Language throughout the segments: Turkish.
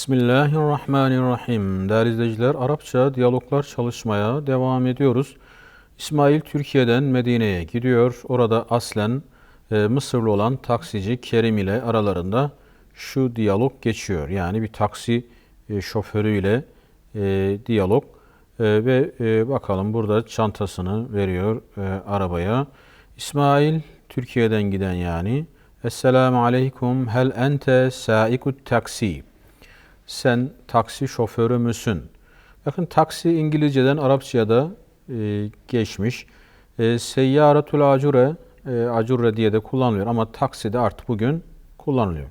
Bismillahirrahmanirrahim. Değerli izleyiciler, Arapça diyaloglar çalışmaya devam ediyoruz. İsmail Türkiye'den Medine'ye gidiyor. Orada aslen e, Mısırlı olan taksici Kerim ile aralarında şu diyalog geçiyor. Yani bir taksi e, şoförüyle e, diyalog e, ve e, bakalım burada çantasını veriyor e, arabaya. İsmail Türkiye'den giden yani. Esselamu aleyküm hel ente saikut taksi sen taksi şoförü müsün? Bakın taksi İngilizceden Arapçaya da e, geçmiş. E, seyyaratul acure, e, acure diye de kullanılıyor ama taksi de artık bugün kullanılıyor.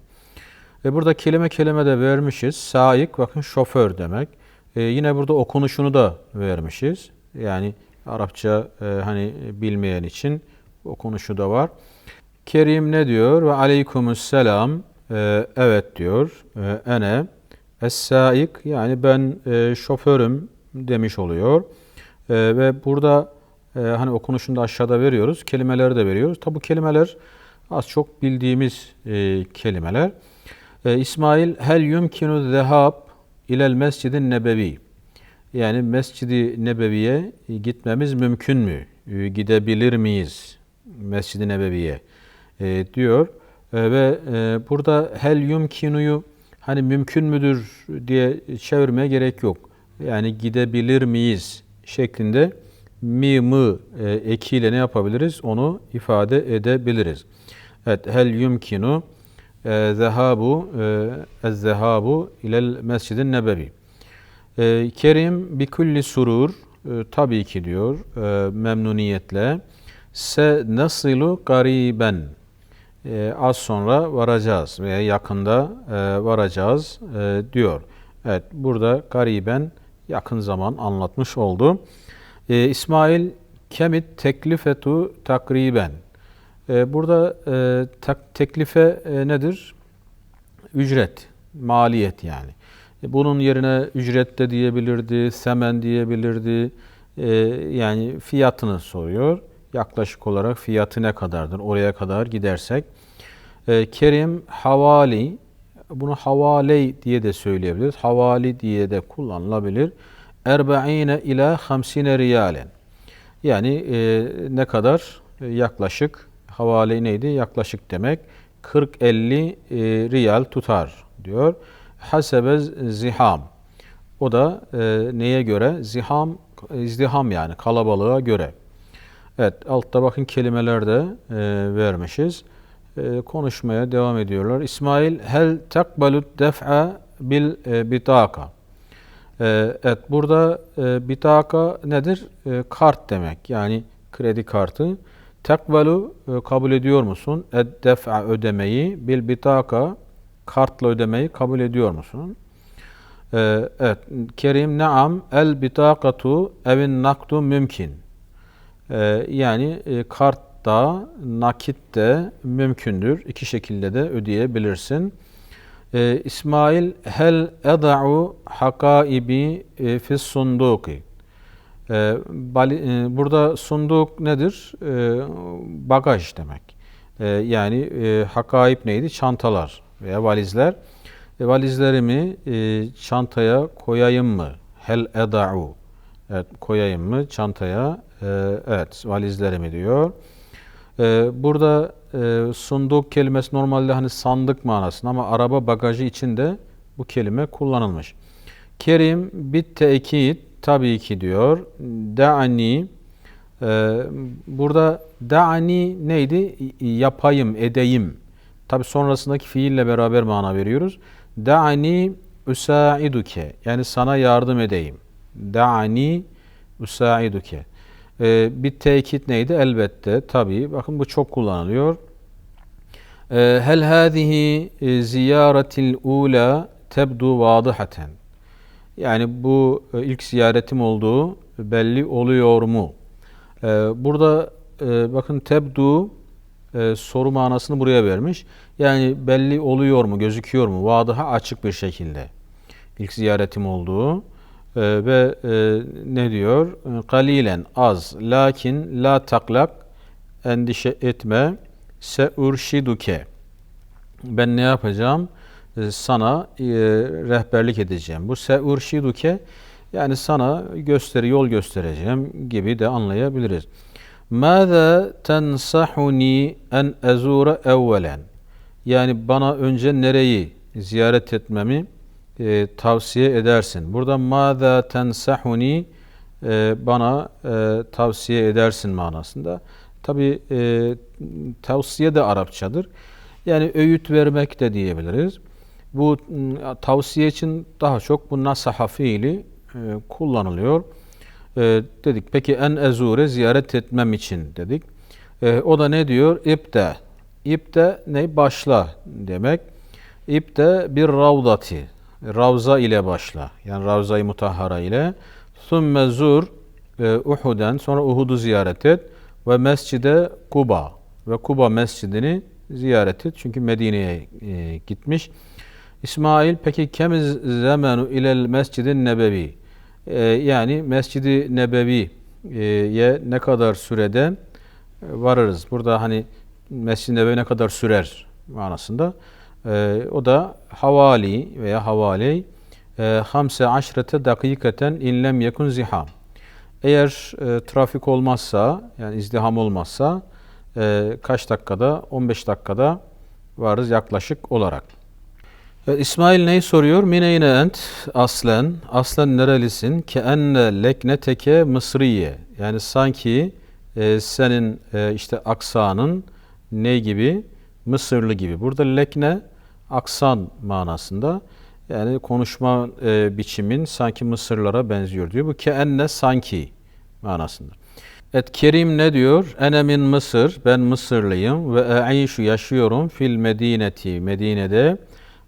E, burada kelime kelime de vermişiz. Saik bakın şoför demek. E, yine burada okunuşunu da vermişiz. Yani Arapça e, hani bilmeyen için okunuşu da var. Kerim ne diyor? Ve aleykümüsselam. E, evet diyor. E, ene Es-saik yani ben e, şoförüm demiş oluyor. E, ve burada e, hani okunuşunda aşağıda veriyoruz. Kelimeleri de veriyoruz. Tabi bu kelimeler az çok bildiğimiz e, kelimeler. E, İsmail hel yumkinu zehab ilel mescidin nebevi. Yani Mescid-i Nebevi'ye gitmemiz mümkün mü? E, gidebilir miyiz Mescid-i Nebevi'ye? E, diyor. E, ve e, burada hel yumkinuyu hani mümkün müdür diye çevirmeye gerek yok. Yani gidebilir miyiz şeklinde mi mı e, ekiyle ne yapabiliriz? Onu ifade edebiliriz. Evet, hel yumkinu e, zehabu e, zehabu ilel mescidin nebevi. E, Kerim bi kulli surur e, tabii ki diyor e, memnuniyetle se nasilu gariben e, az sonra varacağız veya yakında e, varacağız e, diyor. Evet burada gariben yakın zaman anlatmış oldu. E, İsmail kemit teklifetu takriben. E, burada e, tak, teklife e, nedir? Ücret, maliyet yani. E, bunun yerine ücret de diyebilirdi, semen diyebilirdi. E, yani fiyatını soruyor yaklaşık olarak fiyatı ne kadardır? Oraya kadar gidersek. E, Kerim havali, bunu havaley diye de söyleyebiliriz. Havali diye de kullanılabilir. Erbe'ine ila hamsine riyalen. Yani e, ne kadar? E, yaklaşık. Havale neydi? Yaklaşık demek. 40-50 e, riyal tutar diyor. Hasebe ziham. O da e, neye göre? Ziham, izdiham yani kalabalığa göre. Evet, altta bakın kelimeler de e, vermişiz. E, konuşmaya devam ediyorlar. İsmail, hel takbalu def'a bil e, bitaka. E, evet, burada bitaka nedir? Kart demek. Yani kredi kartı. Takbalu kabul ediyor musun? Ed def'a ödemeyi bil bitaka kartla ödemeyi kabul ediyor musun? Evet, Kerim, naam, el bitakatu evin nakdu mümkün. Yani kart da nakit de mümkündür. İki şekilde de ödeyebilirsin. Ee, İsmail hel eda'u hakaibi e, fis sunduki. Ee, e, burada sunduk nedir? bagaj demek. yani e, hakaib neydi? Çantalar veya valizler. valizlerimi çantaya koyayım mı? Hel eda'u. Evet, koyayım mı çantaya? Ee, evet, valizlerimi diyor. Ee, burada e, sunduk kelimesi normalde hani sandık manasında ama araba bagajı içinde bu kelime kullanılmış. Kerim bit tekit tabii ki diyor. Da'ani e, burada da'ani neydi? Yapayım, edeyim. Tabi sonrasındaki fiille beraber mana veriyoruz. Da'ani usaiduke yani sana yardım edeyim. Da'ani usaiduke. Ee, bir tekit neydi? Elbette, tabii. Bakın bu çok kullanılıyor. Ee, hel hâzihi e, ziyaretil ula tebdu vadihaten. Yani bu e, ilk ziyaretim olduğu belli oluyor mu? Ee, burada e, bakın tebdu soru manasını buraya vermiş. Yani belli oluyor mu, gözüküyor mu? Vadıha açık bir şekilde. İlk ziyaretim olduğu. Ee, ve e, ne diyor? Kalilen az lakin la taklak endişe etme se urşiduke ben ne yapacağım? e, sana e, rehberlik edeceğim. Bu seurşiduke yani sana gösteri yol göstereceğim gibi de anlayabiliriz. Mâze tensahuni en ezure evvelen. Yani bana önce nereyi ziyaret etmemi e, tavsiye edersin. Burada mâze tensahuni e, bana e, tavsiye edersin manasında. Tabi e, tavsiye de Arapçadır. Yani öğüt vermek de diyebiliriz. Bu tavsiye için daha çok bu nasaha fiili e, kullanılıyor. E, dedik peki en ezure ziyaret etmem için dedik. E, o da ne diyor? İbde. İbde ne? Başla demek. İbde bir ravdati. Ravza ile başla. Yani Ravza-i Mutahhara ile. Sümme zur e, Uhud'en sonra Uhud'u ziyaret et ve mescide Kuba ve Kuba mescidini ziyaret et. Çünkü Medine'ye e, gitmiş. İsmail peki kemiz zamanu ilel mescidin nebevi e, yani Mescidi Nebevi'ye ne kadar sürede varırız. Burada hani Mescid-i Nebevi ne kadar sürer manasında. E, o da havali veya havali e, hamse aşrete dakikaten inlem yekun ziham. Eğer e, trafik olmazsa yani izdiham olmazsa e, kaç dakikada? 15 dakikada varız yaklaşık olarak. Evet, İsmail neyi soruyor? Mineyne ent aslen. Aslen nerelisin? Ke enne lekneteke mısriye. Yani sanki e, senin e, işte aksanın ne gibi? Mısırlı gibi. Burada lekne aksan manasında. Yani konuşma e, biçimin sanki Mısırlara benziyor diyor. Bu ke enne sanki manasında. Et Kerim ne diyor? Ene min Mısır. Ben Mısırlıyım ve e'işu yaşıyorum fil medineti. Medine'de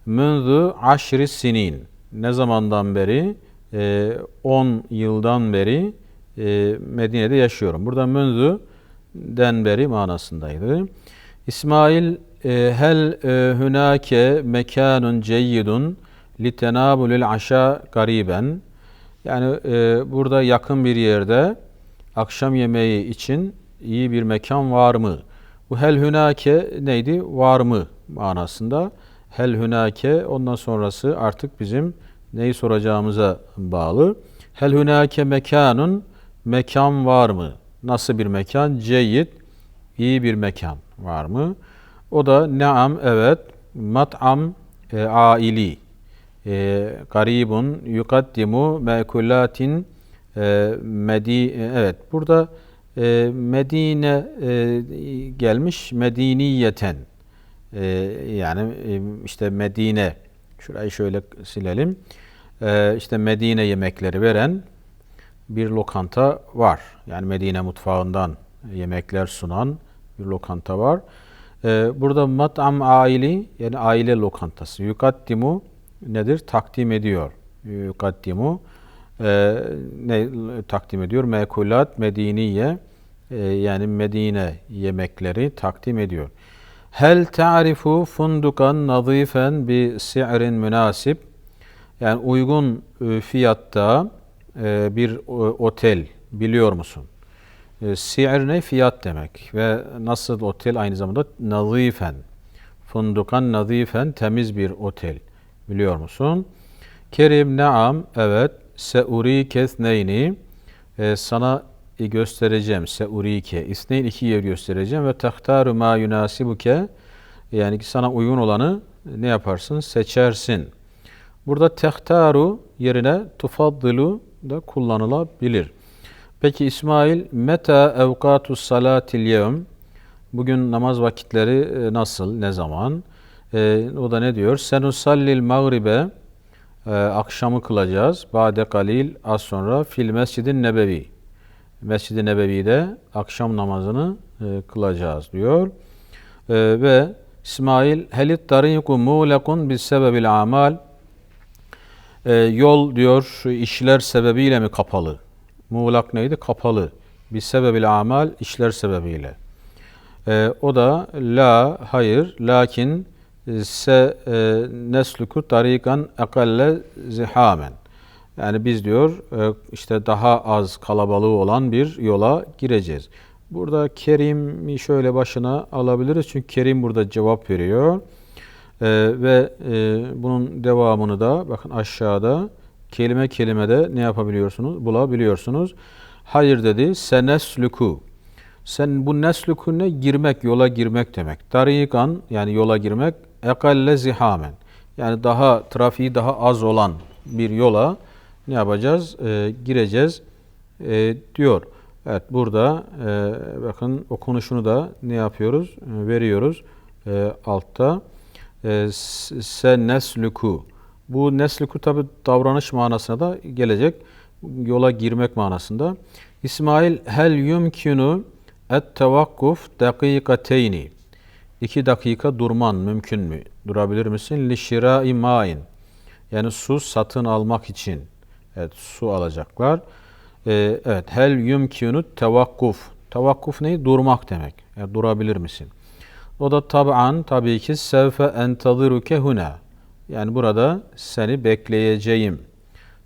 Münzü aşri sinin. Ne zamandan beri? 10 e, yıldan beri e, Medine'de yaşıyorum. Burada münzü'den beri manasındaydı. İsmail hel hünake mekanun ceyyidun litenabulil aşa gariben. Yani burada yakın bir yerde akşam yemeği için iyi bir mekan var mı? Bu hel hünake neydi? Var mı manasında hel hünake ondan sonrası artık bizim neyi soracağımıza bağlı. Hel hünake mekanun mekan var mı? Nasıl bir mekan? Ceyyid iyi bir mekan var mı? O da neam evet mat'am e, aili e, garibun yukaddimu mekulatin e, medi e, evet burada e, Medine e, gelmiş mediniyeten e, yani e, işte Medine şurayı şöyle silelim. E, işte Medine yemekleri veren bir lokanta var. Yani Medine mutfağından yemekler sunan bir lokanta var. E, burada mat'am aili yani aile lokantası. Yukaddimu nedir? Takdim ediyor. Yukaddimu e, ne takdim ediyor? Mekulat Mediniye e, yani Medine yemekleri takdim ediyor. Hel ta'rifu fundukan nazifen bi si'rin münasip yani uygun e, fiyatta e, bir otel biliyor musun? E, ne? Fiyat demek. Ve nasıl otel aynı zamanda nazifen. Fundukan nazifen temiz bir otel. Biliyor musun? Kerim naam evet seuri kesneyni sana göstereceğim. Seurike. İsneyn iki yer göstereceğim ve tahtaru ma yunasibuke yani ki sana uygun olanı ne yaparsın? Seçersin. Burada tehtaru yerine tufaddilu da kullanılabilir. Peki İsmail meta evkatu salatil yevm Bugün namaz vakitleri e, nasıl, ne zaman? E, o da ne diyor? Senusallil mağribe e, akşamı kılacağız. Bade kalil az sonra fil mescidin nebevi. Mescid-i Nebevi'de akşam namazını e, kılacağız diyor. E, ve İsmail helit tariku mu'lekun bis sebebil amal e, yol diyor işler sebebiyle mi kapalı? Muğlak neydi? Kapalı. Bir sebebil amal işler sebebiyle. E, o da la hayır lakin e, se e, nesluku tarikan akalle zihamen. Yani biz diyor e, işte daha az kalabalığı olan bir yola gireceğiz. Burada Kerim'i şöyle başına alabiliriz. Çünkü Kerim burada cevap veriyor. Ee, ve e, bunun devamını da bakın aşağıda kelime kelimede ne yapabiliyorsunuz? Bulabiliyorsunuz. Hayır dedi. Senesluku. Sen bu nesluku ne? Girmek, yola girmek demek. Tarikan yani yola girmek. Ekalle zihamen. Yani daha trafiği daha az olan bir yola ne yapacağız? Ee, gireceğiz e, diyor. Evet burada e, bakın okunuşunu da ne yapıyoruz? E, veriyoruz e, altta. E, se nesluku. Bu nesluku tabi davranış manasına da gelecek. Yola girmek manasında. İsmail hel yumkinu et tevakkuf dakikateyni. İki dakika durman mümkün mü? Durabilir misin? Li şirai main. Yani su satın almak için. Evet su alacaklar. Ee, evet hel yumkinu tevakkuf. Tevakkuf ne? Durmak demek. Yani durabilir misin? O da tab'an tabii ki sevfe entadiruke huna. Yani burada seni bekleyeceğim.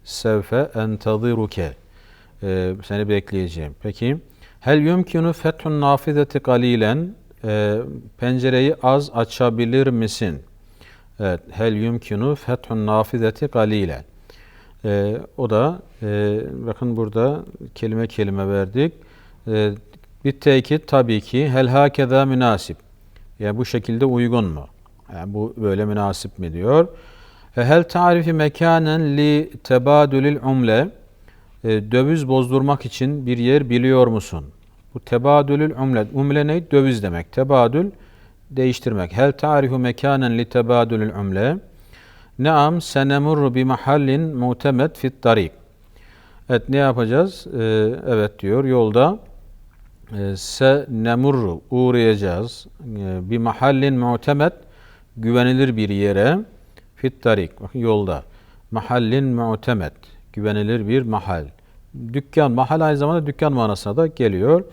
Sevfe entadiruke. Ee, seni bekleyeceğim. Peki hel yumkinu fethun nafideti kalilen. Ee, pencereyi az açabilir misin? Evet. Hel yumkinu fethun nafideti kalilen. Ee, o da e, bakın burada kelime kelime verdik. Ee, bir tekit tabii ki hel hakeza münasip. Yani bu şekilde uygun mu? Yani bu böyle münasip mi diyor. Hel tarifi mekanen li tebadülül umle. E, döviz bozdurmak için bir yer biliyor musun? Bu tebadülül umle. Umle ne? Döviz demek. Tebadül değiştirmek. Hel tarifu mekanen li tebadülül umle. Naam senemurru bi mahallin mutemet fit tarik. Evet ne yapacağız? Ee, evet diyor yolda e, uğrayacağız. E, bir mahallin mutemet güvenilir bir yere fit tarik. Bakın yolda. Mahallin mutemet güvenilir bir mahal. Dükkan, mahal aynı zamanda dükkan manasına da geliyor.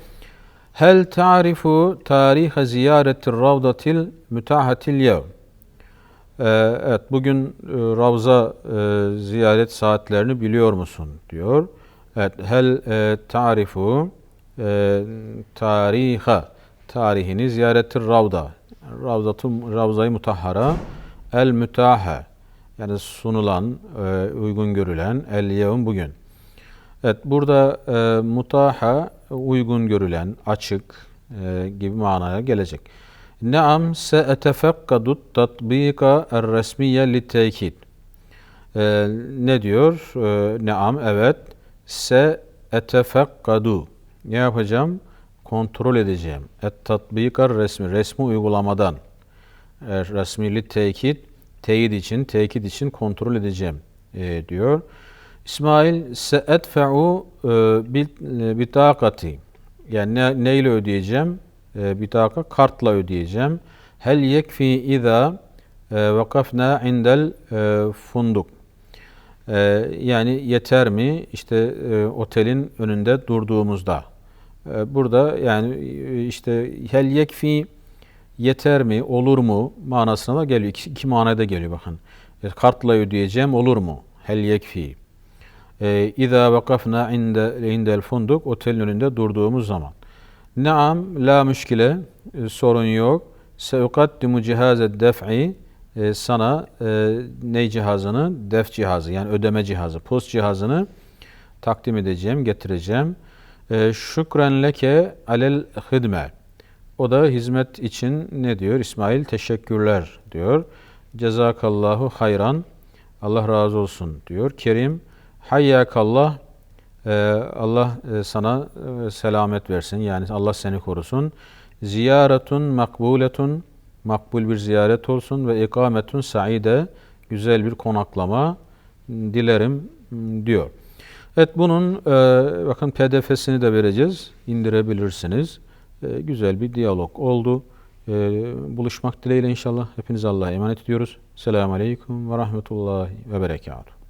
Hel ta'rifu tarihe ziyaretir ravdatil mütahatil yevm. Ee, evet bugün e, Ravza e, ziyaret saatlerini biliyor musun diyor. Evet hel e, tarifu e, tariha tarihini ziyaretir Ravda. Ravzatı Ravzayı Mutahhara el mütaha yani sunulan, e, uygun görülen el yevm bugün. Evet burada e, mutaha uygun görülen, açık e, gibi manaya gelecek. Naam seetefekkadu tatbika er-resmiye li ee, ne diyor? Ee, Naam evet. Se etefekkadu. Ne yapacağım? Kontrol edeceğim. Et tatbikar resmi. Resmi uygulamadan. E, resmi li tekit. Teyit için, tekit için kontrol edeceğim e, diyor. İsmail se etfe'u e, bitakati. Yani ne, neyle ödeyeceğim? e, bitaka kartla ödeyeceğim. Hel yekfi iza e, vakafna indel e, funduk. E, yani yeter mi işte e, otelin önünde durduğumuzda. E, burada yani e, işte hel yekfi yeter mi, olur mu manasına da geliyor. İki, iki manada geliyor bakın. E, kartla ödeyeceğim olur mu? Hel yekfi. E, İza vakafna inde indel funduk otelin önünde durduğumuz zaman. Naam, la müşkile, sorun yok. Seukaddimu cihaze def'i, sana e, ne cihazını? Def cihazı yani ödeme cihazı, post cihazını takdim edeceğim, getireceğim. E, şükren leke alel hidme. O da hizmet için ne diyor? İsmail teşekkürler diyor. Cezakallahu hayran. Allah razı olsun diyor. Kerim hayyakallah ee, Allah e, sana e, selamet versin. Yani Allah seni korusun. Ziyaretun makbuletun makbul bir ziyaret olsun ve ikametun saide güzel bir konaklama dilerim diyor. Evet bunun e, bakın pdf'sini de vereceğiz. indirebilirsiniz. güzel bir diyalog oldu. buluşmak dileğiyle inşallah. Hepinize Allah'a emanet ediyoruz. Selamun Aleyküm ve Rahmetullahi ve Berekatuhu.